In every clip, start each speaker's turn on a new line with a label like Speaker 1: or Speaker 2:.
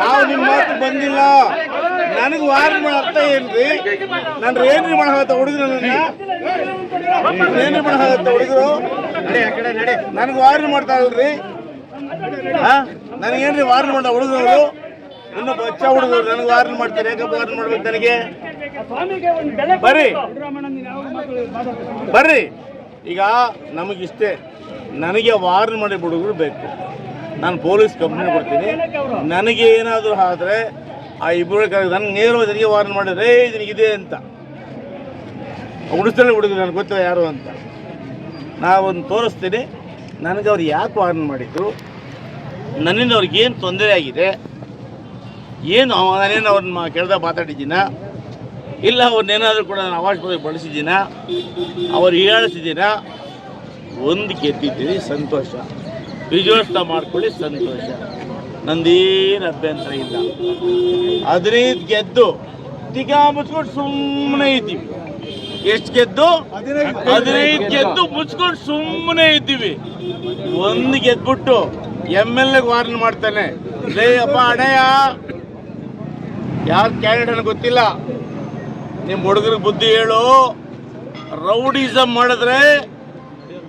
Speaker 1: ನಾವು ನಿಮ್ಮ ಮಾತು ಬಂದಿಲ್ಲ. ನನಗೆ ವಾರ್ನ್ ಅರ್ಥ ಏನ್ರಿ? ನಾನು ಏನ್ರಿ ಮಾಡತ್ತ ಹುಡುಗರು ನನ್ನ? ಏನ್ರಿ ಮಾಡತ್ತ ಹುಡುಗರು? ನನಗೆ ವಾರ್ನ್ ಮಾಡ್ತಾ ಇಲ್ರಿ. ನನಗೇನ್ರಿ ವಾರ್ನ್ ಮಾಡ ಹುಡುಗರು? ಇನ್ನು ಬಚ್ಚ ಹುಡುಗರು, ನನಗೆ ವಾರ್ನ್ ಮಾಡ್ತಾರೆ. ಯಾಕಪ್ಪ ವಾರ್ನ್ ಮಾಡ್ಬೇಕು ನನಗೆ ಬರ್ರಿ. ಬರ್ರಿ. ಈಗ ನಮಗಿಷ್ಟೇ ನನಗೆ ವಾರ್ನ್ ಮಾಡಿ ಹುಡುಗರು ಬೇಕು. ನಾನು ಪೊಲೀಸ್ ಕಂಪ್ಲೇಂಟ್ ಕೊಡ್ತೀನಿ ನನಗೆ ಏನಾದರೂ ಆದರೆ ಆ ಇಬ್ಬರು ನನಗೆ ನೇರವಾಗಿ ನನಗೆ ವಾರ್ನ್ ಮಾಡಿದ್ರೆ ನಿನಗಿದೆ ಅಂತ. ಉಡಿಸ್ತಾಳೆ ಹುಡುಗರು, ನನಗೆ ಗೊತ್ತಿಲ್ಲ ಯಾರು ಅಂತ. ನಾವೊಂದು ತೋರಿಸ್ತೀನಿ. ನನಗೆ ಅವ್ರು ಯಾಕೆ ವಾರ್ನ್ ಮಾಡಿದ್ರು? ನನ್ನಿಂದ ಅವ್ರಿಗೆ ಏನು ತೊಂದರೆ ಆಗಿದೆ? ಏನು ನಾನೇನು ಅವ್ರನ್ನ ಕೆಳದ ಮಾತಾಡಿದ್ದೀನ? ಇಲ್ಲ ಅವ್ರನ್ನೇನಾದರೂ ಕೂಡ ನಾನು ಅವಾಜ್ ಬಳಸಿದ್ದೀನ? ಅವ್ರು ಹೀಯಾಳಿಸಿದ್ದೀನ ಒಂದು ಗೆದ್ದಿದ್ದೀನಿ ಸಂತೋಷ. ವಿಜಯೋತ್ಸವ ಮಾಡ್ಕೊಳ್ಳಿ ಸಂತೋಷ. ನಂದೇನು ಅಭ್ಯಂತರ ಇಲ್ಲ. ಹದಿನೈದು ಗೆದ್ದು ತಿಗಾ ಮುಚ್ಕೊಂಡು ಸುಮ್ಮನೆ ಇದ್ದೀವಿ. ಎಷ್ಟು ಗೆದ್ದು? ಹದಿನೈದು ಗೆದ್ದು ಮುಚ್ಕೊಂಡು ಸುಮ್ಮನೆ ಇದ್ದೀವಿ. ಒಂದು ಗೆದ್ಬಿಟ್ಟು ಎಂ ಎಲ್ ಎಗೆ ವಾರ್ನ್ ಮಾಡ್ತಾನೆ. ಲೇ ಅಪ್ಪ ಅಣ್ಣಯ್ಯ ಯಾರು ಕ್ಯಾಂಡಿಡೇಟ್ ಗೊತ್ತಿಲ್ಲ. ನಿಮ್ಮ ಹುಡುಗರಿಗೆ ಬುದ್ಧಿ ಹೇಳು. ರೌಡಿಸಮ್ ಮಾಡಿದ್ರೆ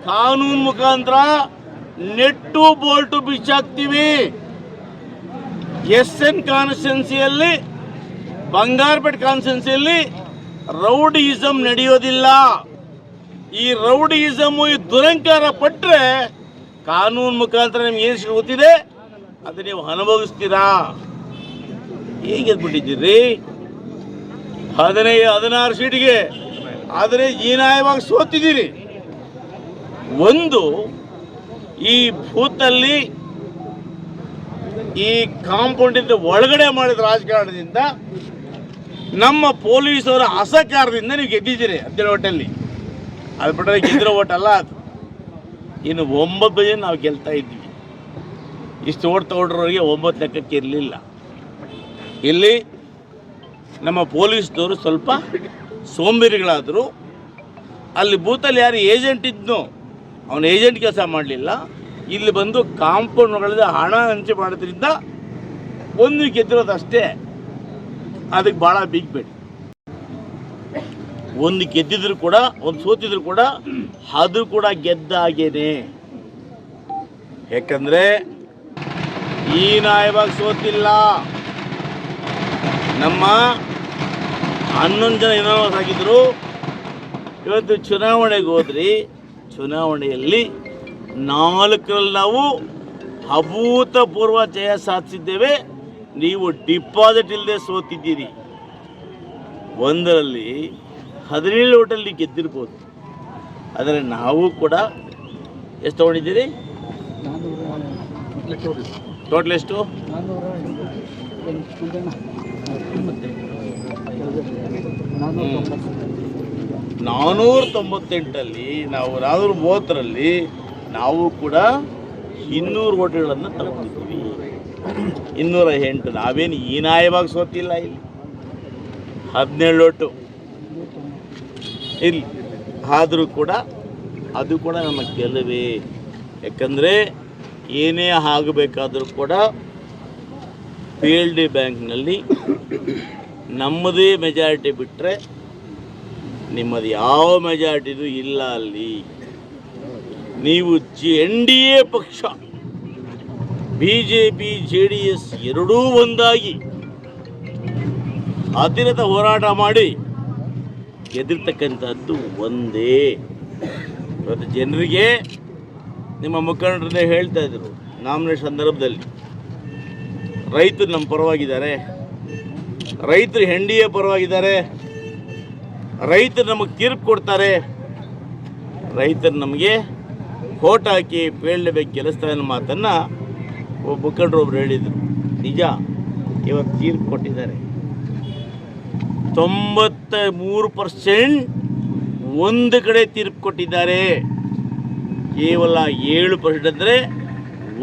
Speaker 1: ಕಾನೂನು ಮುಖಾಂತರ ನೆಟ್ಟು ಬೋಲ್ಟು ಬಿಚ್ಚಾಕ್ತೀವಿ. ಎಸ್ ಎನ್ ಕಾನ್ಸ್ಟಿಟ್ಯೂನ್ಸಿಯಲ್ಲಿ ಬಂಗಾರಪೇಟೆ ಕಾನ್ಸ್ಟಿಟ್ಯೂನ್ಸಿಯಲ್ಲಿ ರೌಡಿಯಿಸಮ್ ನಡೆಯೋದಿಲ್ಲ. ಈ ರೌಡಿಯಿಸಮು ಈ ದುರಂಕಾರ ಪಟ್ಟರೆ ಕಾನೂನು ಮುಖಾಂತರ ನಿಮ್ಗೆ ಏನು ಸಿಗುತ್ತಿದೆ ಗೊತ್ತಿದೆ? ಅದು ನೀವು ಅನುಭವಿಸ್ತೀರಾ? ಹೇಗೆ ಬಿಟ್ಟಿದ್ದೀರಿ ಹದಿನೈದು, ಹದಿನಾರು ಸೀಟಿಗೆ. ಆದರೆ ಹೀನಾಯವಾಗಿ ಸೋತಿದ್ದೀರಿ. ಒಂದು ಈ ಬೂತಲ್ಲಿ ಈ ಕಾಂಪೌಂಡಿಂದ ಒಳಗಡೆ ಮಾಡಿದ ರಾಜಕಾರಣದಿಂದ ನಮ್ಮ ಪೊಲೀಸರ ಅಸಹಕಾರದಿಂದ ನೀವು ಗೆದ್ದಿದ್ದೀರಿ ಹದಿನೇಳು ಓಟಲ್ಲಿ ಅದು ಬಿಟ್ಟರೆ ಗೆದ್ದಿರೋ ಓಟಲ್ಲ ಅದು. ಇನ್ನು ಒಂಬತ್ತು ಜನ ನಾವು ಗೆಲ್ತಾ ಇದ್ವಿ. ಇಷ್ಟು ಓಟ್ ತಗೊಂಡ್ರವರಿಗೆ ಒಂಬತ್ತು ಲೆಕ್ಕಕ್ಕೆ ಇರಲಿಲ್ಲ. ಇಲ್ಲಿ ನಮ್ಮ ಪೊಲೀಸ್ನವರು ಸ್ವಲ್ಪ ಸೋಂಬೇರಿಗಳಾದರು. ಅಲ್ಲಿ ಬೂತಲ್ಲಿ ಯಾರು ಏಜೆಂಟ್ ಇದ್ನೋ ಅವನು ಏಜೆಂಟ್ ಕೆಲಸ ಮಾಡಲಿಲ್ಲ. ಇಲ್ಲಿ ಬಂದು ಕಾಂಪೌಂಡ್ ಹಣ ಹಂಚೆ ಮಾಡೋದ್ರಿಂದ ಒಂದು ಗೆದ್ದಿರೋದು ಅಷ್ಟೇ. ಅದಕ್ಕೆ ಭಾಳ ಬಿಗ್ ಬೆಟ್ ಒಂದು ಗೆದ್ದಿದ್ರು ಕೂಡ, ಒಂದು ಸೋತಿದ್ರು ಕೂಡ ಅದು ಕೂಡ ಗೆದ್ದಾಗೇನೆ ಯಾಕಂದ್ರೆ ಈ ನಾಯವಾಗಿ ಸೋತಿಲ್ಲ. ನಮ್ಮ ಹನ್ನೊಂದು ಜನ ಏನೋ ಆಗಿದ್ರು. ಇವತ್ತು ಚುನಾವಣೆಗೆ ಹೋದ್ರಿ. ಚುನಾವಣೆಯಲ್ಲಿ ನಾಲ್ಕರಲ್ಲಿ ನಾವು ಅಭೂತಪೂರ್ವ ಜಯ ಸಾಧಿಸಿದ್ದೇವೆ. ನೀವು ಡಿಪಾಸಿಟ್ ಇಲ್ಲದೆ ಸೋತಿದ್ದೀರಿ. ಒಂದರಲ್ಲಿ ಹದಿನೇಳು ಓಟಲ್ಲಿ ಗೆದ್ದಿರ್ಬೋದು. ಆದರೆ ನಾವು ಕೂಡ ಎಷ್ಟು ತೊಗೊಂಡಿದ್ದೀರಿ? ಟೋಟಲ್ ಎಷ್ಟು? ನಾನ್ನೂರ ತೊಂಬತ್ತೆಂಟಲ್ಲಿ ನಾವು ನಾನ್ನೂರ ಮೂವತ್ತರಲ್ಲಿ ನಾವು ಕೂಡ ಇನ್ನೂರು ಕೋಟಿಗಳನ್ನು ತಗೊಂಡಿದ್ದೀವಿ ಇನ್ನೂರ ಎಂಟು. ನಾವೇನು ಹೀನಾಯವಾಗಿ ಸೋತಿಲ್ಲ ಇಲ್ಲಿ. ಹದಿನೇಳು ಓಟು. ಇಲ್ಲಿ. ಆದರೂ ಕೂಡ ಅದು ಕೂಡ ನಮ್ಮ ಗೆಲುವೇ. ಯಾಕಂದರೆ ಏನೇ ಆಗಬೇಕಾದರೂ ಕೂಡ ಪಿ ಎಲ್ ಡಿ ಬ್ಯಾಂಕ್ನಲ್ಲಿ ನಮ್ಮದೇ ಮೆಜಾರಿಟಿ ಬಿಟ್ಟರೆ ನಿಮ್ಮದು ಯಾವ ಮೆಜಾರಿಟಿದು ಇಲ್ಲ ಅಲ್ಲಿ. ನೀವು ಜಿ ಎನ್ ಡಿ ಎ ಪಕ್ಷ B J P J D S ಎರಡೂ ಒಂದಾಗಿ ಅತಿರತ ಹೋರಾಟ ಮಾಡಿ ಗೆದ್ದಿರ್ತಕ್ಕಂಥದ್ದು ಒಂದೇ. ಇವತ್ತು ಜನರಿಗೆ ನಿಮ್ಮ ಮುಖಂಡರನ್ನೇ ಹೇಳ್ತಾ ಇದ್ರು ನಾಮಿನೇಷನ್ ಸಂದರ್ಭದಲ್ಲಿ. ರೈತರು ನಮ್ಮ ಪರವಾಗಿದ್ದಾರೆ. ರೈತರು ಹೆಂಡಿಯ ಪರವಾಗಿದ್ದಾರೆ. ರೈತರು ನಮಗೆ ತೀರ್ಪು ಕೊಡ್ತಾರೆ. ರೈತರು ನಮಗೆ ಕೋಟ್ ಹಾಕಿ ಪೇಳಬೇಕು ಗೆಲ್ಲಿಸ್ತಾರೆ ಅನ್ನೋ ಮಾತನ್ನು ಒಬ್ಬ ಮುಖಂಡರು ಒಬ್ರು ಹೇಳಿದರು. ನಿಜ, ಇವತ್ತು ತೀರ್ಪು ಕೊಟ್ಟಿದ್ದಾರೆ. ತೊಂಬತ್ತ ಮೂರು ಪರ್ಸೆಂಟ್ ಒಂದು ಕಡೆ ತೀರ್ಪು ಕೊಟ್ಟಿದ್ದಾರೆ. ಕೇವಲ ಏಳು ಪರ್ಸೆಂಟ್ ಅಂದರೆ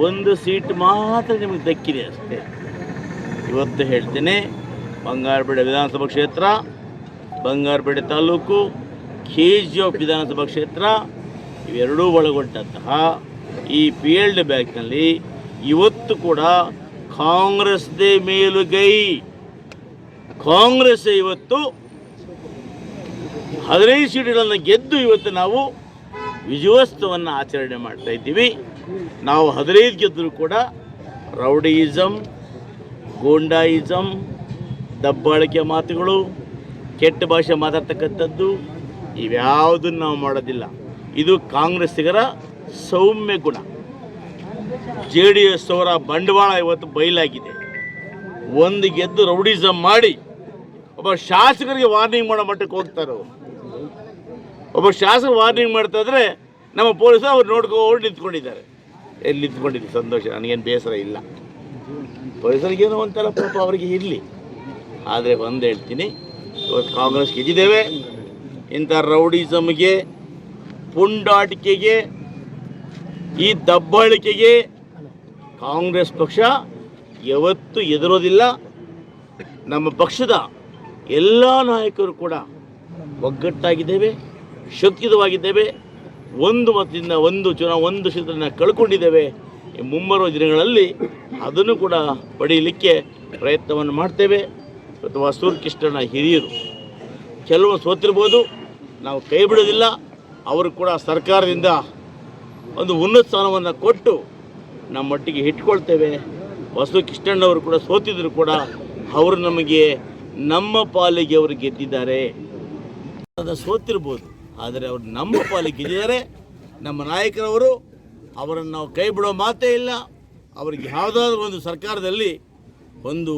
Speaker 1: ಒಂದು ಸೀಟ್ ಮಾತ್ರ ನಿಮಗೆ ದಕ್ಕಿದೆ ಅಷ್ಟೇ. ಇವತ್ತು ಹೇಳ್ತೇನೆ, ಬಂಗಾರಪೇಟೆ ವಿಧಾನಸಭಾ ಕ್ಷೇತ್ರ ಬಂಗಾರಪೇಟೆ ತಾಲೂಕು, ಕೆ ಜಿ ಎಫ್ ವಿಧಾನಸಭಾ ಕ್ಷೇತ್ರ, ಇವೆರಡೂ ಒಳಗೊಂಡಂತಹ ಈ ಪಿ ಎಲ್ ಡಿ ಬ್ಯಾಂಕ್ನಲ್ಲಿ ಇವತ್ತು ಕೂಡ ಕಾಂಗ್ರೆಸ್ದೇ ಮೇಲುಗೈ. ಕಾಂಗ್ರೆಸ್ ಇವತ್ತು ಹದಿನೈದು ಸೀಟುಗಳನ್ನು ಗೆದ್ದು ಇವತ್ತು ನಾವು ವಿಜಯೋತ್ಸವವನ್ನು ಆಚರಣೆ ಮಾಡ್ತಾ ಇದ್ದೀವಿ. ನಾವು ಹದಿನೈದು ಗೆದ್ದರೂ ಕೂಡ ರೌಡಿಯಿಸಮ್ ಗೂಂಡಾಯಿಸಮ್ ದಬ್ಬಾಳಿಕೆ ಮಾತುಗಳು ಕೆಟ್ಟ ಭಾಷೆ ಮಾತಾಡ್ತಕ್ಕಂಥದ್ದು ಇವ್ಯಾವುದನ್ನು ನಾವು ಮಾಡೋದಿಲ್ಲ. ಇದು ಕಾಂಗ್ರೆಸ್ಸಿಗರ ಸೌಮ್ಯ ಗುಣ. ಜೆ ಡಿ ಎಸ್ ಅವರ ಬಂಡವಾಳ ಇವತ್ತು ಬಯಲಾಗಿದೆ. ಒಂದು ಗೆದ್ದು ರೌಡಿಸಮ್ ಮಾಡಿ ಒಬ್ಬ ಶಾಸಕರಿಗೆ ವಾರ್ನಿಂಗ್ ಮಾಡೋ ಮಟ್ಟಕ್ಕೆ ಹೋಗ್ತಾರೆ ಒಬ್ಬ ಶಾಸಕ ವಾರ್ನಿಂಗ್ ಮಾಡ್ತಾ ಇದ್ರೆ ನಮ್ಮ ಪೊಲೀಸರು ಅವ್ರು ನೋಡ್ಕೊಂಡು ನಿಂತ್ಕೊಂಡಿದ್ದಾರೆ. ಎಲ್ಲಿ ನಿಂತ್ಕೊಂಡಿದ್ದು ಸಂತೋಷ, ನನಗೇನು ಬೇಸರ ಇಲ್ಲ. ಪೊಲೀಸರಿಗೇನೋ ಒಂಥರ ಪಾಪ ಅವರಿಗೆ ಇರಲಿ. ಆದರೆ ಒಂದು ಹೇಳ್ತೀನಿ ಇವತ್ತು ಕಾಂಗ್ರೆಸ್ ಗೆದ್ದಿದ್ದೇವೆ ಇಂಥ ರೌಡಿಸಮ್ಗೆ, ಪುಂಡಾಟಿಕೆಗೆ, ಈ ದಬ್ಬಾಳಿಕೆಗೆ ಕಾಂಗ್ರೆಸ್ ಪಕ್ಷ ಯಾವತ್ತೂ ಎದುರೋದಿಲ್ಲ. ನಮ್ಮ ಪಕ್ಷದ ಎಲ್ಲ ನಾಯಕರು ಕೂಡ ಒಗ್ಗಟ್ಟಾಗಿದ್ದೇವೆ ಶಕ್ತಿಯುತವಾಗಿದ್ದೇವೆ ಒಂದು ಮತದಿಂದ ಒಂದು ಚುನಾವ, ಒಂದು ಕ್ಷೇತ್ರನ ಕಳ್ಕೊಂಡಿದ್ದೇವೆ. ಮುಂಬರುವ ದಿನಗಳಲ್ಲಿ ಅದನ್ನು ಕೂಡ ಪಡೆಯಲಿಕ್ಕೆ ಪ್ರಯತ್ನವನ್ನು ಮಾಡ್ತೇವೆ. ಇವತ್ತು ಸೂರ್ಯಕೃಷ್ಣನ ಕೃಷ್ಣನ ಹಿರಿಯರು ಕೆಲವು ಸೋತಿರ್ಬೋದು, ನಾವು ಕೈ ಬಿಡೋದಿಲ್ಲ. ಅವರು ಕೂಡ ಸರ್ಕಾರದಿಂದ ಒಂದು ಉನ್ನತ ಸ್ಥಾನವನ್ನು ಕೊಟ್ಟು ನಮ್ಮ ಮಟ್ಟಿಗೆ ಇಟ್ಕೊಳ್ತೇವೆ. ವಸು ಕೃಷ್ಣಣ್ಣವರು ಕೂಡ ಸೋತಿದ್ರು ಕೂಡ ಅವರು ನಮಗೆ ನಮ್ಮ ಪಾಲಿಗೆ ಅವರು ಗೆದ್ದಿದ್ದಾರೆ. ಸೋತಿರ್ಬೋದು, ಆದರೆ ಅವರು ನಮ್ಮ ಪಾಲಿಗೆ ಗೆದ್ದಿದ್ದಾರೆ. ನಮ್ಮ ನಾಯಕರವರು ಅವರನ್ನು ನಾವು ಕೈ ಬಿಡೋ ಮಾತೇ ಇಲ್ಲ. ಅವರಿಗೆ ಯಾವುದಾದ್ರೂ ಒಂದು ಸರ್ಕಾರದಲ್ಲಿ ಒಂದು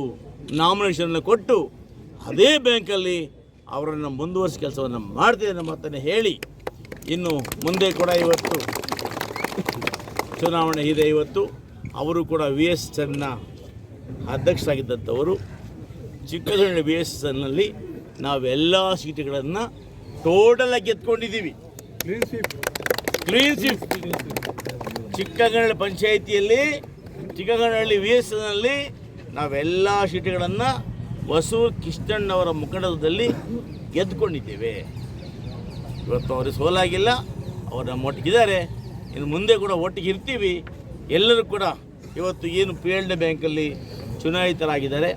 Speaker 1: ನಾಮಿನೇಷನ್ನ ಕೊಟ್ಟು ಅದೇ ಬ್ಯಾಂಕಲ್ಲಿ ಅವರನ್ನು ಮುಂದುವರಿಸಿ ಕೆಲಸವನ್ನು ಮಾಡ್ತೇವೆ ನಮ್ಮ ಮಾತನ್ನು ಹೇಳಿ ಇನ್ನು ಮುಂದೆ ಕೂಡ ಇವತ್ತು ಚುನಾವಣೆ ಇದೆ ಇವತ್ತು. ಅವರು ಕೂಡ ವಿ ಎಸ್ ಎನ್ನ ಅಧ್ಯಕ್ಷರಾಗಿದ್ದಂಥವರು. ಚಿಕ್ಕದಳ್ಳಿ ವಿ ಎಸ್ ಎನ್ನಲ್ಲಿ ನಾವೆಲ್ಲ ಸೀಟುಗಳನ್ನು ಟೋಟಲಾಗಿ ಗೆದ್ಕೊಂಡಿದ್ದೀವಿ. ಕ್ಲೀನ್ ಚಿಕ್ಕಗನಹಳ್ಳಿ ಪಂಚಾಯಿತಿಯಲ್ಲಿ ಚಿಕ್ಕಗನಹಳ್ಳಿ ವಿ ಎಸ್ ಎನ್ನಲ್ಲಿ ನಾವೆಲ್ಲ ಸೀಟುಗಳನ್ನು ವಸು ಕಿಷ್ಟಣ್ಣವರ ಮುಖಂಡದಲ್ಲಿ ಗೆದ್ದುಕೊಂಡಿದ್ದೇವೆ ಇವತ್ತು ಅವ್ರಿಗೆ ಸೋಲಾಗಿಲ್ಲ, ಅವ್ರು ನಮ್ಮ ಒಟ್ಟಿಗಿದ್ದಾರೆ. ಇನ್ನು ಮುಂದೆ ಕೂಡ ಒಟ್ಟಿಗೆ ಇರ್ತೀವಿ. ಎಲ್ಲರೂ ಕೂಡ ಇವತ್ತು ಏನು ಪಿ ಎಲ್ ಡಿ ಬ್ಯಾಂಕಲ್ಲಿ ಚುನಾಯಿತರಾಗಿದ್ದಾರೆ.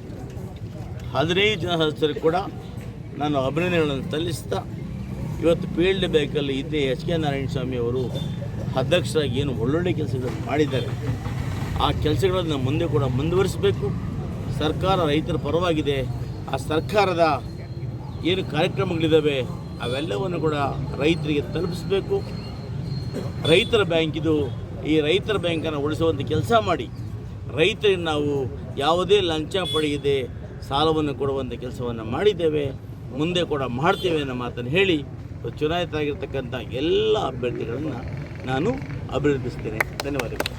Speaker 1: ಹದಿನೈದು ಜನ ಸದಸ್ಯರು ಕೂಡ ನಾನು ಅಭಿನಂದನೆಗಳನ್ನು ಸಲ್ಲಿಸ್ತಾ, ಇವತ್ತು ಪಿ ಎಲ್ ಡಿ ಬ್ಯಾಂಕಲ್ಲಿ ಇದ್ದೇ ಎಚ್ ಕೆ ನಾರಾಯಣ ಸ್ವಾಮಿ ಅವರು ಅಧ್ಯಕ್ಷರಾಗಿ ಏನು ಒಳ್ಳೊಳ್ಳೆ ಕೆಲಸಗಳನ್ನು ಮಾಡಿದ್ದಾರೆ. ಆ ಕೆಲಸಗಳನ್ನು ಮುಂದೆ ಕೂಡ ಮುಂದುವರಿಸಬೇಕು. ಸರ್ಕಾರ ರೈತರ ಪರವಾಗಿದೆ. ಆ ಸರ್ಕಾರದ ಏನು ಕಾರ್ಯಕ್ರಮಗಳಿದ್ದಾವೆ ಅವೆಲ್ಲವನ್ನು ಕೂಡ ರೈತರಿಗೆ ತಲುಪಿಸಬೇಕು. ರೈತರ ಬ್ಯಾಂಕ್ ಇದು, ಈ ರೈತರ ಬ್ಯಾಂಕನ್ನು ಉಳಿಸುವಂಥ ಕೆಲಸ ಮಾಡಿ, ರೈತರಿಗೆ ನಾವು ಯಾವುದೇ ಲಂಚ ಪಡೆಯದೆ ಸಾಲವನ್ನು ಕೊಡುವಂಥ ಕೆಲಸವನ್ನು ಮಾಡಿದ್ದೇವೆ. ಮುಂದೆ ಕೂಡ ಮಾಡ್ತೇವೆ ಅನ್ನೋ ಮಾತನ್ನು ಹೇಳಿ, ಚುನಾಯಿತರಾಗಿರ್ತಕ್ಕಂಥ ಎಲ್ಲ ಅಭ್ಯರ್ಥಿಗಳನ್ನು ನಾನು ಅಭಿನಂದಿಸ್ತೇನೆ. ಧನ್ಯವಾದಗಳು.